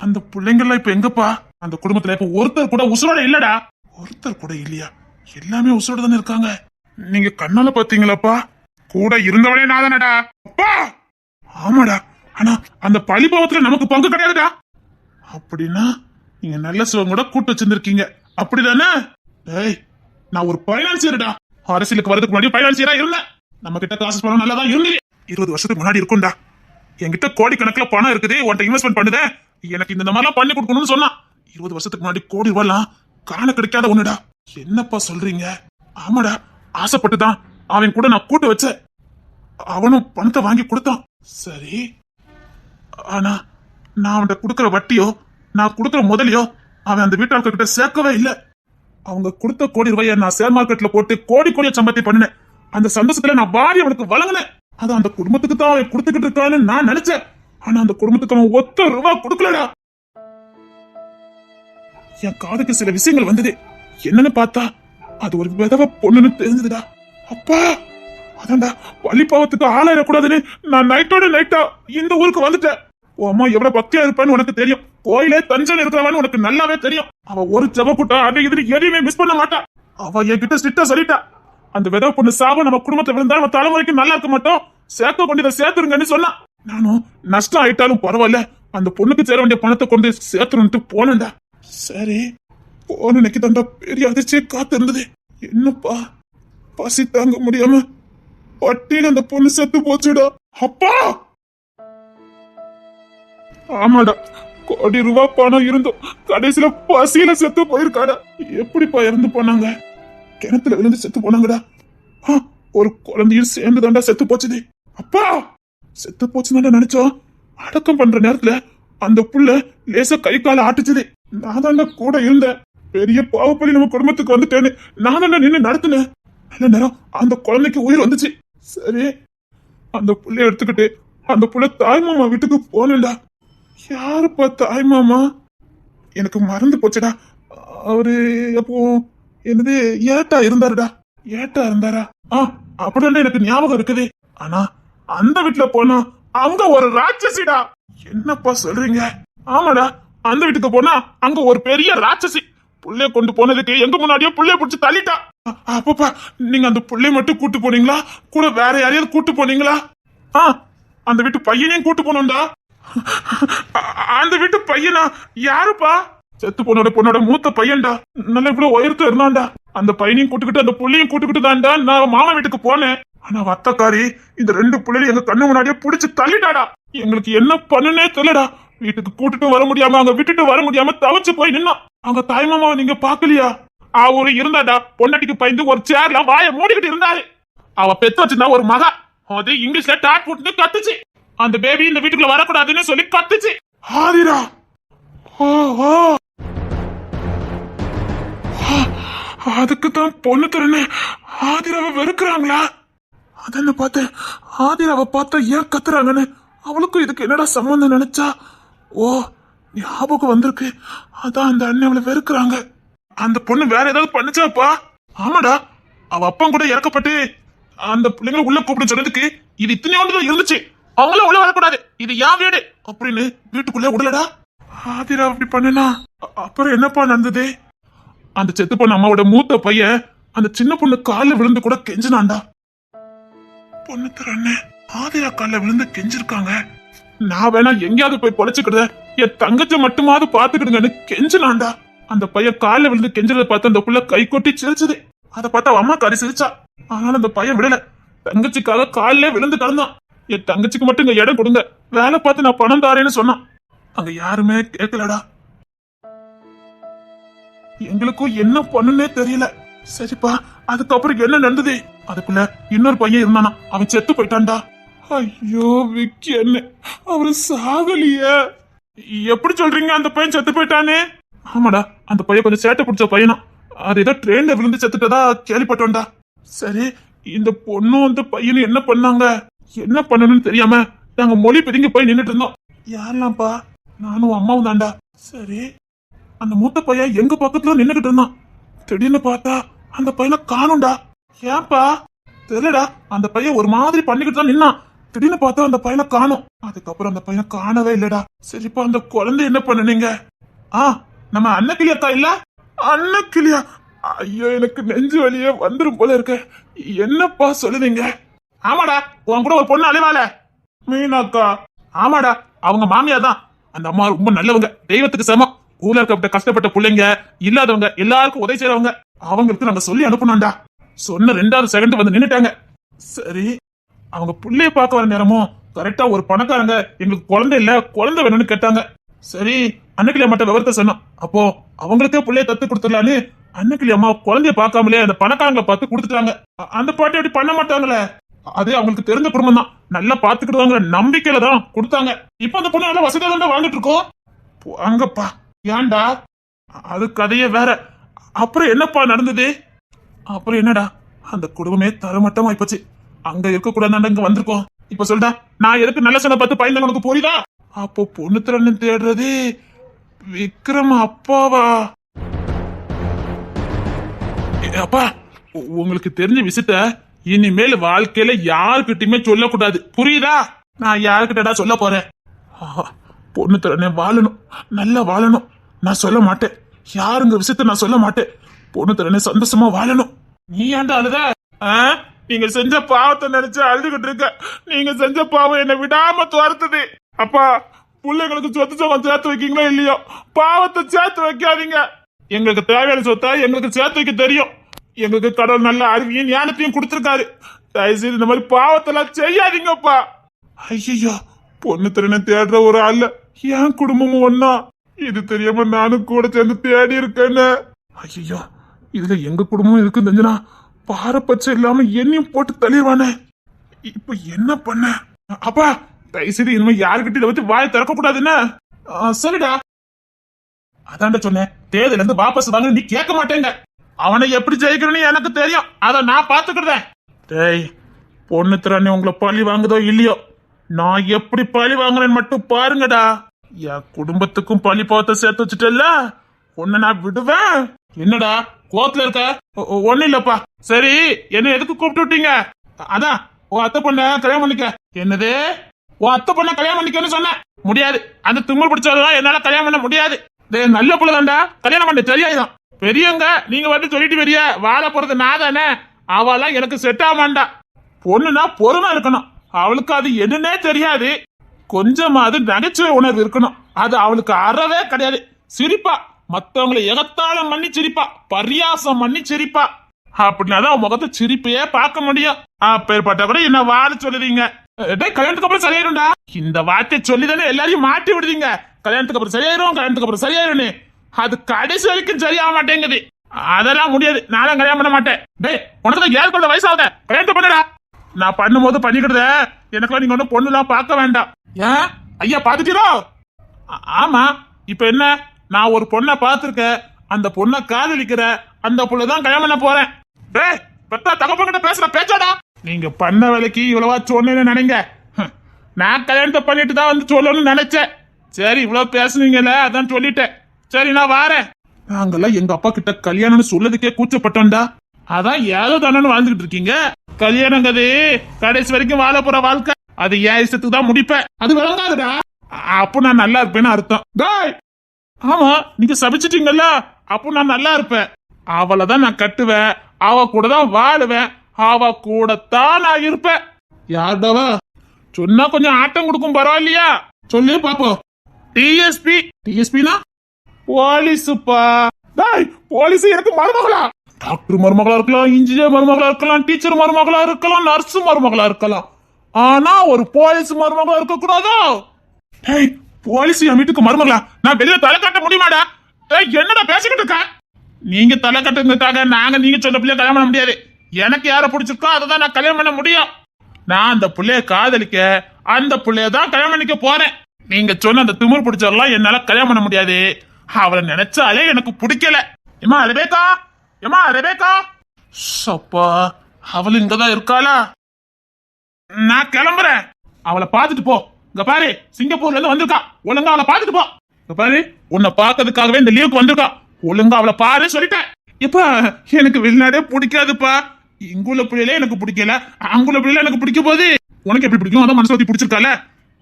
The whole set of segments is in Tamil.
அந்த பிள்ளைங்கெல்லாம் இப்ப எங்கப்பா? அந்த குடும்பத்துல இப்ப ஒருத்தர் கூட உசுரோட இல்லடா. ஒருத்தர் கூட இல்லையா? எல்லாமே உசுரோட தானே இருக்காங்க. நீங்க கண்ணால பாத்தீங்களாப்பா? கூட இருந்தவனே நான் தானடா அப்பா! ஆமாடா. ஆனா அந்த பழிபாவத்துல நமக்கு பங்கு கிடையாதுடா. அப்படின்னா நீங்க நல்ல சிவம் கூட கூட்டு வச்சிருந்திருக்கீங்க. அப்படிதானே? டேய் நான் ஒரு பைனான்சியர்டா. அரசியலுக்கு வரதுக்கு முன்னாடி பைனான்சியரா இருந்தேன். நம்ம கிட்ட காசு பணம் நல்லா தான் இருந்தது இருபது வருஷத்துக்கு முன்னாடி இருக்கும்டா. என்கிட்ட கோடிக்கணக்கில் பணம் இருக்குது. உன்ட்ட இன்வெஸ்ட்மெண்ட் பண்ணுதேன். எனக்கு இந்த மாதிரிலாம் பண்ணி கொடுக்கணும்னு சொன்னான் இருபது வருஷத்துக்கு முன்னாடி கோடி ரூபாய்லாம் காண கிடைக்காத ஒண்ணுடா. என்னப்பா சொல்றீங்க? ஆமாடா ஆசைப்பட்டு தான் அவன் கூட நான் கூட்டு வச்சேன் அவனும் பணத்தை வாங்கி கொடுத்தான். சரி. ஆனா நான் அவன்கிட்ட கொடுக்குற வட்டியோ நான் கொடுக்குற முதலையோ அவன் அந்த வீட்டாளர்கிட்ட சேர்க்கவே இல்லை. அவங்க கொடுத்த கோடி ரூபாயை நான் ஷேர் மார்க்கெட்ல போட்டு கோடி கோடியை சம்பத்தி பண்ணினேன். அந்த சந்தோஷத்துல நான் வாரி அவனுக்கு வழங்கினேன். அது அந்த குடும்பத்துக்கு தான் அவன் கொடுத்துக்கிட்டு இருக்கான்னு நான் நினைச்சேன். ஆனா அந்த குடும்பத்துக்கு அவன் ஒத்த ரூபா கொடுக்கலடா. என் காதுக்கு சில விஷயங்கள் வந்தது. என்னன்னு பார்த்தா அது ஒரு விதவ பொண்ணுன்னு தெரிஞ்சதுடா. அப்பா அதான்டா வழிபாவத்துக்கு ஆளாயிடக்கூடாதுன்னு நான் நைட்டோட நைட்டா இந்த ஊருக்கு வந்துட்டேன். உன் அம்மா எவ்வளவு பக்தியா இருப்பான்னு உனக்கு தெரியும். கோயிலே தஞ்சல் இருக்கிறவன்னு உனக்கு நல்லாவே தெரியும். அவ ஒரு ஜப கூட்டா அதை எதிரி எதையுமே மிஸ் பண்ண மாட்டா. அவ என்கிட்ட ஸ்ட்ரிக்டா சொல்லிட்டா. அந்த விதவ பொண்ணு சாபம் நம்ம குடும்பத்தை விழுந்தா நம்ம தலைமுறைக்கு நல்லா இருக்க மாட்டோம். சேர்க்க கொண்டு இதை சேர்த்துருங்கன்னு சொன்னான் நானும் நஷ்டம் ஆயிட்டாலும் பரவாயில்ல. அந்த பொண்ணுக்கு சேர வேண்டிய பணத்தை கொண்டு சேர்த்துருன்ட்டு போனேன்டா. சரி போன இன்னைக்கு தண்டா பெரிய அதிர்ச்சி காத்து இருந்தது என்னப்பா பசி தாங்க முடியாம பட்டியல அந்த பொண்ணு செத்து போச்சுடா. அப்பா! ஆமாடா கோடி ரூபா பணம் இருந்தும் கடைசியில பசியில செத்து போயிருக்காடா. எப்படிப்பா இறந்து போனாங்க? கிணத்துல விழுந்து செத்து போனாங்கடா. ஆ, ஒரு குழந்தையும் சேர்ந்து தாண்டா செத்து போச்சுது. அப்பா! செத்து போச்சுன்னு நினைச்சோம் அடக்கம் பண்ற நேரத்துல அந்த புள்ள லேசா கை கால ஆட்டுச்சுது நான் தாண்டா கூட இருந்தேன். பெரிய பாவப்பள்ளி நம்ம குடும்பத்துக்கு வந்துட்டேன்னு நான் தாண்டா நின்று நடத்தினேன். நல்ல நேரம் அந்த குழந்தைக்கு உயிர் வந்துச்சு. சரி அந்த புள்ளைய எடுத்துக்கிட்டு அந்த புள்ள தாய்மாமா வீட்டுக்கு போனேன்டா. யாருப்பா தாய்மாமா எனக்கு மறந்து போச்சுடா. அவரு அப்போ என்னது ஏட்டா இருந்தாருடா. ஏட்டா இருந்தாரா? ஆ அப்படிதான் எனக்கு ஞாபகம் இருக்குது. ஆனா அந்த வீட்டுல போனா அங்க ஒரு ராட்சசிடா. என்னப்பா சொல்றீங்க? ஆமாடா அந்த வீட்டுக்கு போனா அங்க ஒரு பெரிய ராட்சசி. புள்ளைய கொண்டு போனதுக்கு எங்க முன்னாடியே புள்ளைய பிடிச்சி தள்ளிட்டா. அப்பப்பா நீங்க அந்த புள்ளைய மட்டும் கூட்டு போனீங்களா? கூட வேற யாரையாவது கூட்டு போனீங்களா? ஆ அந்த வீட்டு பையனையும் கூட்டு போனோம்டா. அந்த வீட்டு பையனா? யாருப்பா? செத்து பொண்ணோட பொண்ணோட மூத்த பையன்டா. நல்ல இவ்வளவு உயரத்துல இருந்தான்டா. அந்த பையனையும் கூட்டுக்கிட்டு அந்த புள்ளையும் கூட்டுக்கிட்டு தான்டா. நான் மாமா வீட்டுக்கு போனேன். ஆனா வத்தக்காரி இந்த ரெண்டு புள்ளையும் எங்க கண்ணு முன்னாடியே புடிச்சு தள்ளிட்டாடா. எங்களுக்கு என்ன பண்ணுனே தெரியலடா. வீட்டுக்கு கூட்டிட்டு வர முடியாம அங்க விட்டுட்டு வர முடியாம தவச்சு போய் நின்னா அங்க தாய்மாமாவை நீங்க பாக்கலையா அவரு இருந்தாடா. பொண்டாட்டிக்கு பயந்து ஒரு சேர்ல வாய மூடிக்கிட்டு இருந்தாரு. அவ பெத்து வச்சிருந்தா ஒரு மகா. அது இங்கிலீஷ்ல டாட் போட்டு கத்துச்சு. அந்த பேபி இந்த வீட்டுக்குள்ள வரக்கூடாதுன்னு சொல்லி கத்துச்சு. ஆதிரா. ஓ ஓ அதுக்கு தான் பொண்ணு தரேன்னு ஆதிராவை வெறுக்கிறாங்களா? அதான் பார்த்தேன் ஆதிராவை பார்த்தா ஏன் கத்துறாங்கன்னு அவளுக்கும் இதுக்கு என்னடா சம்மந்தம் நினைச்சா? ஓ ஞாபகம் வந்திருக்கு. அதான் அந்த அண்ணன் அவளை வெறுக்கிறாங்க. அந்த பொண்ணு வேற ஏதாவது பண்ணுச்சாப்பா? ஆமாடா அவ அப்பா கூட இறக்கப்பட்டு அந்த பிள்ளைங்களை உள்ள கூப்பிட சொன்னதுக்கு இது இத்தனையோண்டு தான் இருந்துச்சு. அவங்களும் உள்ள வரக்கூடாது. இது யா வீடு அப்படின்னு வீட்டுக்குள்ளே விடலடா. ஆதிரா அப்படி பண்ணுனா அப்புறம் என்னப்பா நடந்தது? அந்த செத்து பொண்ணு அம்மாவோட மூத்த பையன் அந்த சின்ன பொண்ணு காலில் விழுந்து கூட கெஞ்சினான்டா. பொண்ணு தரண்ணே ஆதிரா காலில் விழுந்து கெஞ்சிருக்காங்க. நான் வேணா எங்கேயாவது போய் பொழைச்சுக்கிறத என் தங்கச்சி மட்டுமாவது பாத்துக்கிடுங்கன்னு கெஞ்சினான்டா. அந்த பையன் காலில் விழுந்து கெஞ்சறத பார்த்து அந்த புள்ள கை கொட்டி சிரிச்சது. அதை பார்த்து அம்மா கறி சிரிச்சா. ஆனாலும் அந்த பையன் விடல. தங்கச்சிக்காக காலிலே விழுந்து கிடந்தான். என் தங்கச்சிக்கு மட்டும் இங்க இடம் கொடுங்க. வேலை பார்த்து நான் பணம் தாரேன்னு சொன்னான். அங்க யாருமே கேட்கலடா. எங்களுக்கும் என்ன பண்ணுனே தெரியல. சரிப்பா அதுக்கப்புறம் என்ன நடந்தது? அதுக்குள்ள இன்னொரு பையன் இருந்தானா? அவன் செத்து போயிட்டான்டா. ஐயோ விக்கி என்ன அவரு சாகலியே. எப்படி சொல்றீங்க அந்த பையன் செத்து போயிட்டானே? ஆமாடா அந்த பையன் கொஞ்சம் சேட்டை பிடிச்ச பையனா? அது ஏதோ ட்ரெயின்ல விழுந்து செத்துட்டதா கேள்விப்பட்டோம்டா. சரி இந்த பொண்ணும் அந்த பையனும் என்ன பண்ணாங்க? என்ன பண்ணணும்னு தெரியாம நாங்க மொழி பிதுங்கி போய் நின்றுட்டு இருந்தோம். யாரெல்லாம்ப்பா நானும் அம்மாவும் தான்டா சரி அந்த மூத்த பையன் எங்க பக்கத்துல நின்னுகிட்டு இருந்தான். திடீர்னு பார்த்தா அந்த பையனை காணும்டா. ஏன்பா? தெரியலடா. அந்த பையன் ஒரு மாதிரி பண்ணிக்கிட்டு தான் நின்னான். திடீர்னு பார்த்தா அந்த பையனை காணும். அதுக்கப்புறம் அந்த பையனை காணவே இல்லடா. சரிப்பா அந்த குழந்தை என்ன பண்ணுனீங்க ஆ நம்ம அன்னக்கிளி அக்கா இல்ல? அன்னக்கிளியா ஐயோ எனக்கு நெஞ்சு வலியே வந்துடும் போல இருக்க. என்னப்பா சொல்லுதீங்க? ஆமாடா உன் கூட ஒரு பொண்ணு அலைவாள. மீனாக்கா. ஆமாடா அவங்க மாமியா தான். அந்த அம்மா ரொம்ப நல்லவங்க. தெய்வத்துக்கு சமம். ஊர்ல இருக்கப்பட்ட கஷ்டப்பட்ட பிள்ளைங்க இல்லாதவங்க எல்லாருக்கும் உதவி செய்யறவங்க அவங்களுக்கு நாங்க சொல்லி அனுப்பணும்டா. சொன்ன ரெண்டாவது செகண்ட் வந்து நின்னுட்டாங்க. சரி அவங்க புள்ளைய பார்க்க வர நேரமும் கரெக்டா ஒரு பணக்காரங்க எங்களுக்கு குழந்தை இல்ல குழந்தை வேணும்னு கேட்டாங்க. சரி அன்னைக்கிளி அம்மாட்ட விவரத்தை சொன்னோம். அப்போ அவங்களுக்கே பிள்ளைய தத்து கொடுத்துடலான்னு அன்னைக்கிளி அம்மா குழந்தைய பார்க்காமலே அந்த பணக்காரங்களை பார்த்து கொடுத்துட்டாங்க. அந்த பாட்டி அப்படி பண்ண மாட்டாங்களே. அது அவங்களுக்கு தெரிஞ்ச குடும்பம் தான். நல்லா பாத்துக்கிடுவாங்க நம்பிக்கையில தான் கொடுத்தாங்க. இப்போ அந்த பொண்ணு நல்லா வசதியா தான் வாழ்ந்துட்டு இருக்கோம். அங்கப்பா. ஏன்டா? அது கதையே வேற. அப்புறம் என்னப்பா நடந்தது? அப்புறம் என்னடா? அந்த குடும்பமே தரமட்டமா போச்சு அங்க இருக்க கூடாது இங்க வந்திருக்கோம். இப்ப சொல்டா நான் எதுக்கு நல்ல சொன்ன பார்த்து பயந்த உனக்கு புரியுதா? அப்போ பொண்ணு திறன்னு தேடுறது விக்ரம் அப்பாவா? அப்பா உங்களுக்கு தெரிஞ்ச விஷயத்த இனிமேல் வாழ்க்கையில யாருக்கிட்டயுமே சொல்லக்கூடாது. புரியுதா? நான் யாருக்கிட்டடா சொல்ல போறேன்? பொண்ணு திறனே வாழணும். நல்லா வாழணும். நான் சொல்ல மாட்டேன். யாருங்க விஷயத்த நான் சொல்ல மாட்டேன். பொண்ணு திறனே சந்தோஷமா வாழணும். நீ ஏன்டா அழுத? ஆ? நீங்க செஞ்ச பாவத்தை நினைச்சு அழுதுகிட்டு இருக்க. நீங்க செஞ்ச பாவம் என்னை விடாம துரத்துது. அப்பா பிள்ளைங்களுக்கு சொத்து சோகம் சேர்த்து வைக்கீங்களோ இல்லையோ? பாவத்தை சேர்த்து வைக்காதீங்க. எங்களுக்கு தேவையான சொத்தை எங்களுக்கு சேர்த்து வைக்க தெரியும். எங்களுக்கு கடவுள் நல்ல அறிவியும் ஞானத்தையும் கொடுத்துருக்காரு. தயவு செய்து இந்த மாதிரி பாவத்தெல்லாம் செய்யாதீங்கப்பா. ஐயோ பொண்ணு திறனை தேடுற ஒரு ஆள் என் குடும்பமும் ஒன்னா இது தெரியாம நானும் கூட சேர்ந்து தேடி இருக்கேன்னு ஐயோ இதுல எங்க குடும்பம் இருக்கு தெரிஞ்சனா பாரபட்சம் இல்லாம என்னையும் போட்டு தள்ளிடுவானே இப்ப என்ன பண்ண? அப்பா தயவு செய்து இனிமே யாருக்கிட்ட இதை வச்சு வாயை திறக்க கூடாதுன்னா. ஆ, சரிடா அதான்டா சொன்னேன் தேர்தல இருந்து வாபஸ் வாங்க நீ கேட்க மாட்டேங்க. அவனை எப்படி ஜெயிக்கணும்னு எனக்கு தெரியும். அதை நான் பாத்துக்கிறேன் டேய் பொண்ணு திறனே உங்களை பழி வாங்குதோ இல்லையோ? நான் எப்படி பழி வாங்குறேன்னு மட்டும் பாருங்கடா. என் குடும்பத்துக்கும் பழி பாவத்தை சேர்த்து வச்சுட்டல உன்னை நான் விடுவேன். என்னடா கோத்துல இருக்க? ஒண்ணு இல்லப்பா. சரி என்ன எதுக்கு கூப்பிட்டு விட்டீங்க? அதான் உன் அத்தை பொண்ண கல்யாணம் பண்ணிக்க. என்னது? உன் அத்தை பொண்ண கல்யாணம் பண்ணிக்கன்னு சொன்னேன். முடியாது. அந்த திமிர் பிடிச்சதெல்லாம் என்னால கல்யாணம் பண்ண முடியாது. நல்ல பிள்ளைதான்டா. கல்யாணம் பண்ண தெரியாதுதான் பெரியவங்க நீங்க வந்து சொல்லிட்டு பெரிய வாழ போறது நான் தானே. அவெல்லாம் எனக்கு செட் ஆக மாட்டா. பொண்ணுனா பொறுமை இருக்கணும். அவளுக்கு அது என்னன்னே தெரியாது. கொஞ்சமாவது நகைச்சுவை உணர்வு இருக்கணும். அது அவளுக்கு அறவே கிடையாது. சிரிப்பா. மத்தவங்களை எகத்தாளம் பண்ணி சிரிப்பா. பரியாசம் பண்ணி சிரிப்பா. அப்படின்னா தான் அவன் முகத்தை சிரிப்பையே பார்க்க முடியும். அப்பேற்பட்ட கூட என்ன வாழ சொல்லுறீங்க டேய் கல்யாணத்துக்கு அப்புறம் சரியாயிடும்டா இந்த வார்த்தை சொல்லி தானே எல்லாரையும் மாட்டி விடுதீங்க கல்யாணத்துக்கு அப்புறம் சரியாயிரும் கல்யாணத்துக்கு அப்புறம் சரியாயிரும்னு. அது கடைசி வரைக்கும் சரியாக மாட்டேங்குது. அதெல்லாம் முடியாது. நானும் கல்யாணம் பண்ண மாட்டேன். டேய் உனக்கு ஏற்கனவே ஏழு கொண்ட வயசாகுத. கல்யாணத்தை பண்ணடா நான் பண்ணும்போது பண்ணிக்கிட்டத எனக்குலாம் நீங்க ஒன்றும் பொண்ணுலாம் பார்க்க வேண்டாம். ஏன்? ஐயா பாத்துட்டீரோ ஆமா. இப்ப என்ன? நான் ஒரு பொண்ணை பார்த்துருக்கேன். அந்த பொண்ணை காதலிக்கிற அந்த புள்ள தான் கல்யாணம் பண்ண போறேன். டேய் பெத்தா தகப்பங்கிட்ட பேசுற பேச்சாடா. நீங்க பண்ண வேலைக்கு இவ்வளவா சொன்னேன்னு நினைங்க. நான் கல்யாணத்தை பண்ணிட்டு தான் வந்து சொல்லணும்னு நினைச்சேன். சரி இவ்வளவு பேசுனீங்கல்ல அதான் சொல்லிட்டேன். சரி நான் வாரேன். நாங்கெல்லாம் எங்க அப்பா கிட்ட கல்யாணம்னு சொல்லதுக்கே கூச்சப்பட்டோம்டா. அதான் ஏதோ தானு வாழ்ந்துகிட்டு இருக்கீங்க. கல்யாணங்கிறது கடைசி வரைக்கும் வாழ போற வாழ்க்கை. அது என் இஷ்டத்துக்கு தான் முடிப்பேன். அது விளங்காதுடா. அப்போ நான் நல்லா இருப்பேன்னு அர்த்தம். டேய். ஆமா நீங்க சபிச்சிட்டீங்கல்ல? அப்போ நான் நல்லா இருப்பேன். அவளை தான் நான் கட்டுவேன். அவ கூட தான் வாழுவேன். அவ கூட தான் நான் இருப்பேன். யார்டாவா சொன்னா கொஞ்சம் ஆட்டம் கொடுக்கும் பரவாயில்லையா சொல்லு பாப்போம் டிஎஸ்பி டிஎஸ்பினா போலீஸுப்பா டேய் போலீஸ் எனக்கு மருமகளா? டாக்டர் மருமகளா இருக்கலாம் இன்ஜினியர் மருமகளா இருக்கலாம் டீச்சர் மருமகளா இருக்கலாம் நர்ஸ் மருமகளா இருக்கலாம். ஆனா ஒரு போலீஸ் மருமகளா இருக்க கூடாதோ டேய் போலீஸ் என் வீட்டுக்கு மருமகளா? நான் வெளியில தலை காட்ட முடியுமாடா? டேய் என்னடா பேசிக்கிட்டு இருக்க? நீங்க தலை கட்டுறதுக்காக நாங்க நீங்க சொன்ன பிள்ளைய கல்யாணம் பண்ண முடியாது. எனக்கு யாரை பிடிச்சிருக்கோ அதை தான் நான் கல்யாணம் பண்ண முடியும். நான் அந்த பிள்ளைய காதலிக்க அந்த பிள்ளைய தான் கல்யாணம் பண்ணிக்க போறேன். நீங்க சொன்ன அந்த திமிர் பிடிச்சவரெல்லாம் என்னால கல்யாணம் பண்ண முடியாது. அவளை நினைச்சாலே எனக்கு பிடிக்கல. ஏமா ரெபேக்கா? ஏமா ரெபேக்கா? சப்பா அவள் இங்கதான் இருக்காளா? நான் கிளம்புறேன். அவளை பார்த்துட்டு போ. இங்க பாரு சிங்கப்பூர்ல இருந்து வந்திருக்கா. ஒழுங்கா அவளை பார்த்துட்டு போ. இங்க பாரு உன்னை பார்க்கறதுக்காகவே இந்த லீவுக்கு வந்திருக்கா. ஒழுங்கா அவளை பாரு சொல்லிட்டேன். இப்பா எனக்கு வெளிநாடே பிடிக்காதுப்பா. இங்குள்ள பிள்ளையில எனக்கு பிடிக்கல. அங்குள்ள பிள்ளைல எனக்கு பிடிக்க போது உனக்கு எப்படி பிடிக்கும் அதான் மனசுல பிடிச்சிருக்கால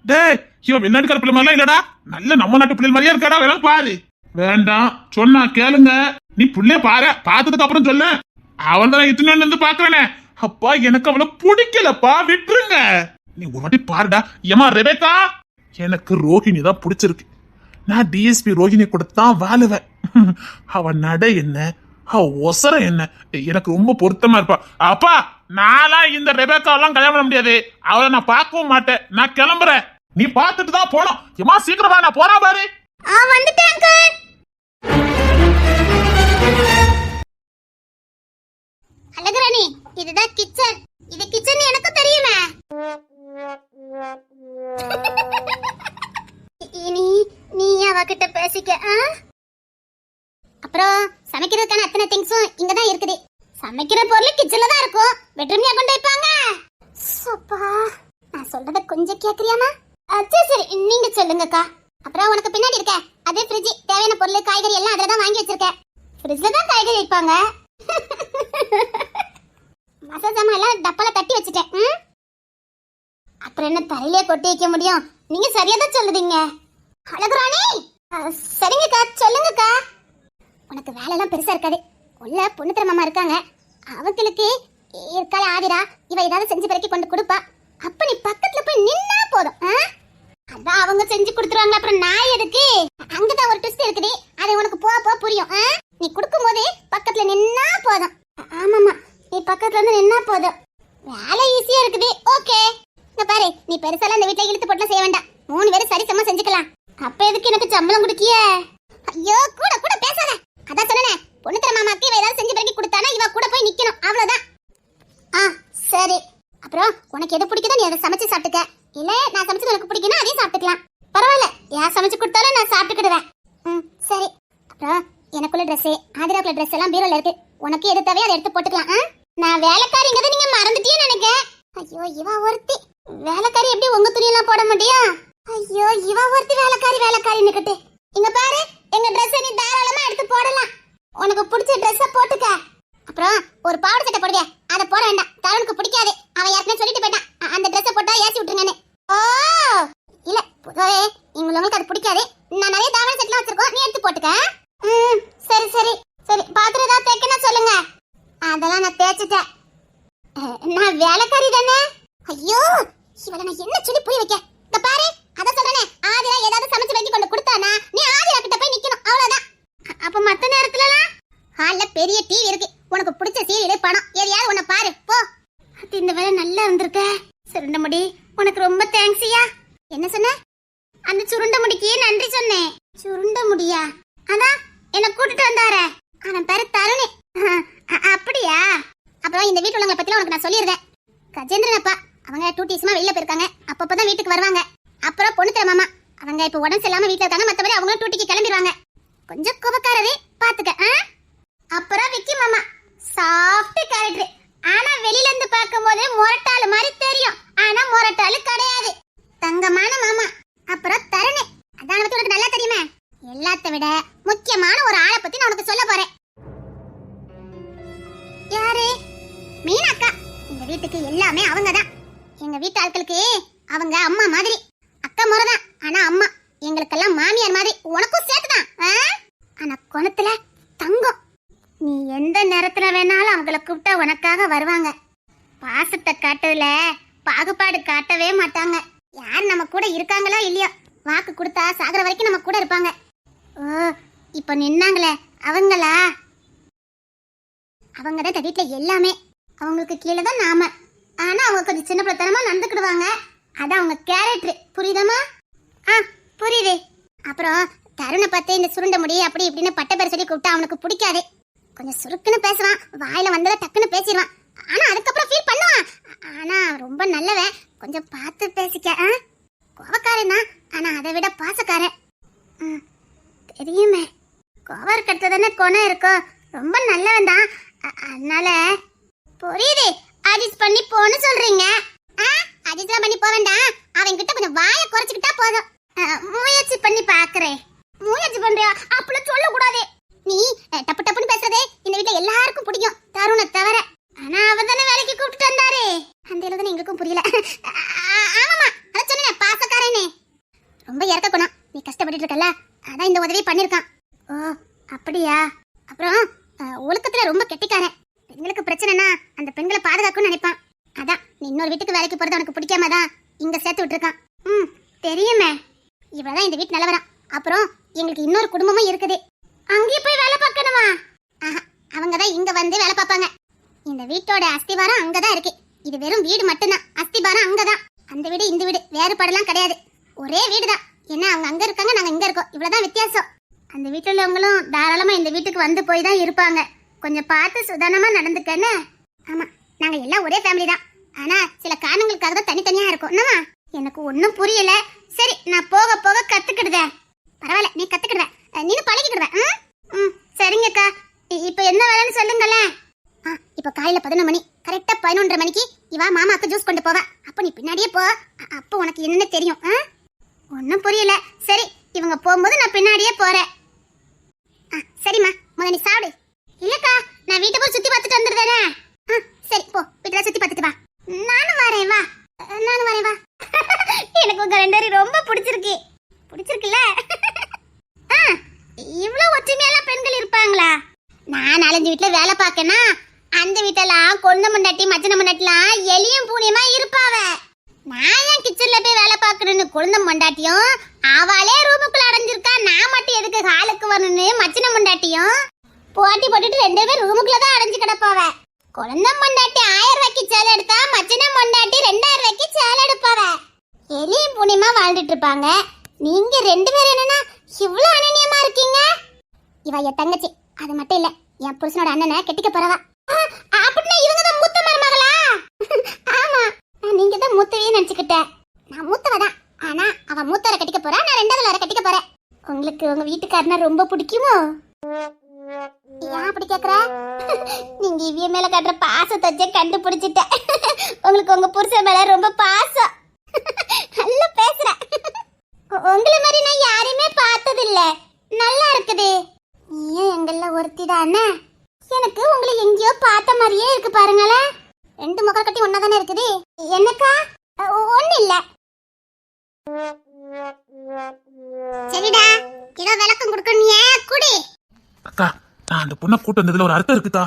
டேய் இவன் வெளிநாட்டுக்கார பிள்ளை மாதிரிலாம் இல்லடா. நல்ல நம்ம நாட்டு பிள்ளை மாதிரியா இருக்காடா வேணா பாரு. வேண்டாம் சொன்னா கேளுங்க. நீ புள்ளைய பாரு. பார்த்ததுக்கு அப்புறம் சொல்ல. அவன் தான் இத்தனை நாள்ல இருந்து அப்பா எனக்கு அவளை பிடிக்கலப்பா. விட்டுருங்க. நீ ஒரு வாட்டி பாருடா. ஏமா ரெபேக்கா? எனக்கு ரோஹிணி தான் பிடிச்சிருக்கு. நான் டிஎஸ்பி ரோஹிணி கூட தான் வாழுவேன். அவ நடை என்ன? அவ ஒசர என்ன? எனக்கு ரொம்ப பொருத்தமா இருப்பா. அப்பா நானா இந்த ரெபேக்காவெல்லாம் கல்யாணம் பண்ண முடியாது. அவளை நான் பார்க்கவும் மாட்டேன். நான் கிளம்புறேன். நீ பார்த்துட்டு தான் போனோம் ஏமா சீக்கிரமா நான் போறா பாரு. ஆ வந்துட்டேன் அங்கிள் அழகுராணி இதுதான் கிச்சன் இது கிச்சன் எனக்கு தெரியுமே. இனி நீ அவகிட்ட பேசிக்க ஆ? அப்புறம் சமைக்கிறதுக்கான அத்தனை திங்ஸும் இங்க தான் இருக்குது. சமைக்கிற பொருள் கிச்சன்ல தான் இருக்கும். பெட்ரூம்லயா கொண்டு வைப்பாங்க. சோப்பா? நான் சொல்றத கொஞ்சம் கேக்குறியாமா சரி சரி. நீங்க சொல்லுங்கக்கா. அப்புறம் உனக்கு பின்னாடி இருக்க அதே ஃப்ரிட்ஜ் தேவையான பொருள் காய்கறி எல்லாம் அதுல தான் வாங்கி வச்சிருக்கேன். ஃப்ரிட்ஜ்ல தான் காய்கறி வைப்பாங்க. மசாலா எல்லாம் டப்பால தட்டி வச்சுட்டேன். ம்? அப்புறம் என்ன தரையிலே கொட்டி வைக்க முடியும்? நீங்க சரியா தான் சொல்லுதீங்க. அழகுராணி! அஹ், சரிங்கக்கா சொல்லுங்கக்கா. உனக்கு வேலையெல்லாம் பெருசா இருக்காது. உள்ள பொண்ணு மாமா இருக்காங்க. அவங்களுக்கு இருக்கால ஆதிரா. இவ ஏதாவது செஞ்சு பிறக்கி கொண்டு கொடுப்பா. அப்ப நீ பக்கத்துல போய் நின்னா போதும் ஆ? அதான் அவங்க செஞ்சு கொடுத்துருவாங்க. அப்புறம் நான் எதுக்கு? அங்கதான் ஒரு ட்விஸ்ட் இருக்குது அது உனக்கு போக போக புரியும் ஆ? நீ கொடுக்கும் போதே பக்கத்துல நின்னா போதும் ஆ- ஆமாமா நீ பக்கத்துல இருந்து நின்னா போதும் வேலை ஈஸியா இருக்குது ஓகே இங்க பாரு நீ பெருசாலாம் இந்த வீட்ல இழுத்து போட்டுலாம் செய்ய வேண்டாம் மூணு பேரும் சரிசமா செஞ்சுக்கலாம் அப்ப எதுக்கு எனக்கு சம்பளம் கொடுக்கிய ஐயோ கூட கூட பேசாத அதான் சொன்னேனே பொண்ணுத்தர மாமாக்கு இவ ஏதாவது செஞ்சு பிறக்கி கொடுத்தானா இவ கூட போய் நிக்கணும் அவ்வளவுதான் ஆ சரி அப்புறம் உனக்கு எது பிடிக்குதோ நீ அதை சமைச்சு சாப்பிட்டுக்க இல்ல நான் சமைச்சது உனக்கு பிடிக்குன்னா அதையும் சாப்பிட்டுக்கலாம் பரவாயில்ல யார் சமைச்சு கொடுத்தாலும் நான் சாப்பிட்டுக்கிடுவேன் ம் சரி அப்புறம் எனக்குள்ள ட்ரெஸ் ஆதிராக்குள்ள ட்ரெஸ் எல்லாம் பீரோல இருக்கு. உனக்கு எது தேவையோ அதை எடுத்து போட்டுக்கலாம் நான் வேலைக்காரிங்கிறத நீங்க மறந்துட்டீன்னு நினைக்க ஐயோ இவ ஒருத்தி. வேலைக்காரி எப்படி உங்க துணியெல்லாம் போட முடியும்? ஐயோ இவ ஒருத்தி வேலைக்காரி வேலைக்காரி நிக்கட்டு. இங்க பாரு எங்க ட்ரெஸ் நீ தாராளமா எடுத்து போடலாம். உனக்கு பிடிச்ச ட்ரெஸ்ஸ போட்டுக்க. அப்புறம் ஒரு பாவாடை சட்டை போடுவியா அதை போட வேண்டாம். தருணுக்கு பிடிக்காது. அவன் ஏற்கனவே சொல்லிட்டு போயிட்டான். அந்த ட்ரெஸ்ஸை போட்டா ஏசி விட்டுருங்கன்னு. ஓ! இல்ல பொதுவாவே உங்களுக்கு அது பிடிக்காது. நான் நிறைய தாவணை செட்லாம் வச்சிருக்கோம். நீ எடுத்து போட்டுக்க ம் சரி சரி. சரி பாத்திரம் ஏதாவது தைக்கணும் சொல்லுங்க. அதெல்லாம் நான் தேய்ச்சிட்டேன். நான் வேலைக்காரி தானே? ஐயோ இவளை நான் என்ன சொல்லி புரிய வைக்க? இந்த பாரு அத சொல்றேனே. ஆதிரா ஏதாவது சமைச்சு வைக்க கொண்டு கொடுத்தானா நீ ஆதிரா கிட்ட போய் நிக்கணும் அவ்வளவுதான். அப்ப மத்த நேரத்துலலாம்? ஹால்ல பெரிய டிவி இருக்கு. உனக்கு பிடிச்ச சீரியலே படம். எதையாவது உன்னை பாரு போ. அது இந்த வேலை நல்லா இருந்திருக்க. சுருண்ட முடி உனக்கு ரொம்ப தேங்க்ஸ்யா என்ன சொன்ன? அந்த சுருண்ட முடிக்கு நன்றி சொன்னேன். சுருண்ட முடியா அதான் என்ன கூட்டிட்டு வந்தாரே. அவன் பேரு தருணி. அப்படியா? அப்புறம் இந்த வீட்டு உள்ளவங்களை பத்தி உனக்கு நான் சொல்லியிருக்கேன் கஜேந்திரன் அப்பா அவங்க டூட்டிஸ்மா வெளியில போயிருக்காங்க. அப்பப்பதான் வீட்டுக்கு வருவாங்க. அப்புறம் பொண்ணு மாமா அவங்க இப்ப உடம்பு சரியில்லாம வீட்டுல இருக்காங்க. மத்தபடி அவங்களும் டூட்டிக்கு கிளம்பிடுவாங்க கொஞ்சம் கோபக்காரவே பாத்துக்க ஆ? அப்புறம் விக்கி மாமா சாஃப்ட் கேரக்டர் ஆனா வெளியில இருந்து பார்க்கும்போது முரட்டாளு மாதிரி தெரியும். ஆனா முரட்டாளு கிடையாது. தங்கமான மாமா. அப்புறம் தருணு. அதான் பத்தி உனக்கு நல்லா தெரியுமே? எல்லாத்த விட முக்கியமான ஒரு ஆளை பத்தி நான் உனக்கு சொல்ல போறேன். யாரு? மீனாக்கா. இந்த வீட்டுக்கு எல்லாமே அவங்க தான் எங்க வீட்டு ஆட்களுக்கு அவங்க அம்மா மாதிரி. அக்கா முறை தான் ஆனா அம்மா. எங்களுக்கெல்லாம் மாமியார் மாதிரி உனக்கும் சேர்த்துதான். தான் ஆனா குணத்துல தங்கம் நீ எந்த நேரத்துல வேணாலும் அவங்கள கூப்பிட்டா உனக்காக வருவாங்க பாசத்தை காட்டுல பாகுபாடு காட்டவே மாட்டாங்க யார் நம்ம கூட இருக்காங்களோ இல்லையோ வாக்கு கொடுத்தா சாகுற வரைக்கும் நம்ம கூட இருப்பாங்க ஓ இப்போ நின்னாங்களே அவங்களா அவங்க தான் இந்த வீட்டுல எல்லாமே அவங்களுக்கு கீழே தான் நாம ஆனா அவங்க கொஞ்சம் சின்ன பிள்ளைத்தனமா நடந்துக்கிடுவாங்க அதான் அவங்க கேரக்டர் புரியுதமா ஆ புரியுது அப்புறம் தருணை பார்த்து இந்த சுருண்ட முடி அப்படி இப்படின்னு பட்ட பேர் சொல்லி கூப்பிட்டா அவனுக்கு பிடிக்காது. கொஞ்சம் சுருக்குன்னு பேசுவான். வாயில வந்ததை டக்குன்னு பேசிடுவான். ஆனா அதுக்கப்புறம் ஃபீல் பண்ணுவான். ஆனா ரொம்ப நல்லவன். கொஞ்சம் பார்த்து பேசிக்க ஆ? கோவக்காரன் தான். ஆனா அதை விட பாசக்காரன். தெரியுமே. கோவம் இருக்கிறது தானே குணம் இருக்கும் ரொம்ப நல்லவன் தான். அதனால புரியுது. அட்ஜஸ்ட் பண்ணி போன்னு சொல்றீங்க. அட்ஜஸ்ட் பண்ணி போக வேண்டாம். அவன் கிட்ட கொஞ்சம் வாயை குறைச்சிக்கிட்டா போதும். முயற்சி பண்ணி பாக்குறேன் முயற்சி பண்றியா? அப்படி சொல்ல கூடாது நீ டப்பு டப்புன்னு பேசுறதே இந்த வீட்ல எல்லாருக்கும் பிடிக்கும். தருண தவிர. ஆனா அவர் தானே வேலைக்கு கூப்பிட்டு வந்தாரே. அந்த இடத்துல எங்களுக்கும் புரியல. ஆமாமா அத சொன்னேன் பாசக்காரனே. ரொம்ப இறக்க நீ கஷ்டப்பட்டுட்டு இருக்கல அதான் இந்த உதவி பண்ணிருக்கான். ஓ அப்படியா? அப்புறம் ஒழுக்கத்துல ரொம்ப கெட்டிக்காரன். பெண்களுக்கு பிரச்சனைனா அந்த பெண்களை பாதுகாக்கும்னு நினைப்பான். அதான் நீ இன்னொரு வீட்டுக்கு வேலைக்கு போறது உனக்கு பிடிக்காம தான் இங்க சேர்த்து விட்டுருக்கான். இது வெறும் வீடு மட்டும்தான். அஸ்திபாரம் அங்கதான். அந்த வீடு இந்த வீடு வேறுபாடெல்லாம் கிடையாது. ஒரே வீடு தான் ஏன்னா அவங்க அங்க இருக்காங்க நாங்க இங்க இருக்கோம். இவ்வளவுதான் வித்தியாசம். அந்த வீட்டுல உள்ளவங்களும் தாராளமா இந்த வீட்டுக்கு வந்து போய் தான் இருப்பாங்க. கொஞ்சம் பார்த்து சுதானமா நடந்துக்கன்னு. ஆமா நாங்க எல்லாம் ஒரே ஃபேமிலி தான். ஆனா சில காரணங்களுக்காக தான் தனித்தனியா இருக்கோம். என்னமா எனக்கு ஒன்றும் புரியல. சரி நான் போக போக கத்துக்கிடுதேன். பரவாயில்ல நீ கத்துக்கிடுவ. நீனு நீனும் பழகிக்கிடுவ. ம்? ம் சரிங்கக்கா இப்போ என்ன வேலைன்னு சொல்லுங்களேன். ஆ இப்போ காலையில பதினொன்று மணி கரெக்டா பதினொன்றரை மணிக்கு இவா மாமாக்கு ஜூஸ் கொண்டு போவா. அப்போ நீ பின்னாடியே போ. அப்போ உனக்கு என்னென்ன தெரியும். ஆ? ஒன்றும் புரியல. சரி இவங்க போகும்போது நான் பின்னாடியே போறேன். ஆ சரிம்மா. முத நீ சாப்பிடு. இல்லக்கா நான் வீட்டை போய் சுத்தி பார்த்துட்டு வந்துடுறேனே. ஆ சரி போ. வீட்டில் சுத்தி பார்த்துட்டு வா. நானும் வரேன் வா. நானும் வரேன் வா. எனக்கு உங்க ரெண்டு ரொம்ப பிடிச்சிருக்கு. பிடிச்சிருக்குல்ல? ஆ இவ்வளோ ஒற்றுமையெல்லாம் பெண்கள் இருப்பாங்களா? நான் நாலஞ்சு வீட்டில் வேலை பார்க்கனா? அந்த வீட்டெல்லாம் கொண்ட முண்டாட்டி மச்சன முண்டாட்டிலாம் எலியும் பூனியமா இருப்பாவ. நான் ஏன் கிச்சன்ல போய் வேலை பார்க்கணும்னு குழந்தை மண்டாட்டியும் அவளே ரூமுக்குள்ள அடைஞ்சிருக்கா நான் மட்டும் எதுக்கு ஹாலுக்கு வரணும்னு மச்சன முண்டாட்டியும்? போட்டி போட்டுட்டு ரெண்டு பேரும் ரூமுக்குள்ள தான் அடைஞ்சு கிடப்பாவ. குழந்தை மண்டாட்டி ஆயிரம் ரூபாய்க்கு சேலை எடுத்தா மச்சன மண்டாட்டி ரெண்டாயிரம் ரூபாய்க்கு சேலை எடுப்பாவ. எலியும் பூனியமா வாழ்ந்துட்டு இருப்பாங்க. நீங்க ரெண்டு பேரும் என்னன்னா இவ்வளவு அனநியமா இருக்கீங்க? இவ என் தங்கச்சி அது மட்டும் இல்ல என் புருஷனோட அண்ணனை கெட்டிக்க போறவா. அப்படின்னா இவங்க தான் மூத்த மருமகளா? ஆமா. நான் நீங்க தான் மூத்தவே நினைச்சுக்கிட்டேன் நான் மூத்தவ தான் ஆனா அவ மூத்தவரை கட்டிக்க போறா நான் ரெண்டாவது வர கட்டிக்க போறேன். உங்களுக்கு உங்க வீட்டுக்காரனா ரொம்ப பிடிக்குமோ? ஏன் அப்படி கேக்குற? நீங்க இவிய மேல காட்டுற பாசத்தை வச்சே கண்டுபிடிச்சிட்டேன் உங்களுக்கு உங்க புருஷன் மேல ரொம்ப பாசம். நல்லா பேசுற. உங்களை மாதிரி நான் யாரையுமே பார்த்ததில்ல. நல்லா இருக்குது. நீயும் எங்கள ஒருத்தி தானே எனக்கு உங்களை எங்கேயோ பார்த்த மாதிரியே இருக்கு பாருங்களேன். ரெண்டு முகம் கட்டி ஒன்னா தானே இருக்குது? என்னக்கா? ஒண்ணு இல்ல. சரிடா ஏதோ விளக்கம் கொடுக்கணும் ஏன்? குடி. அக்கா நான் அந்த பொண்ணை கூட்டு வந்ததுல ஒரு அர்த்தம் இருக்குதா?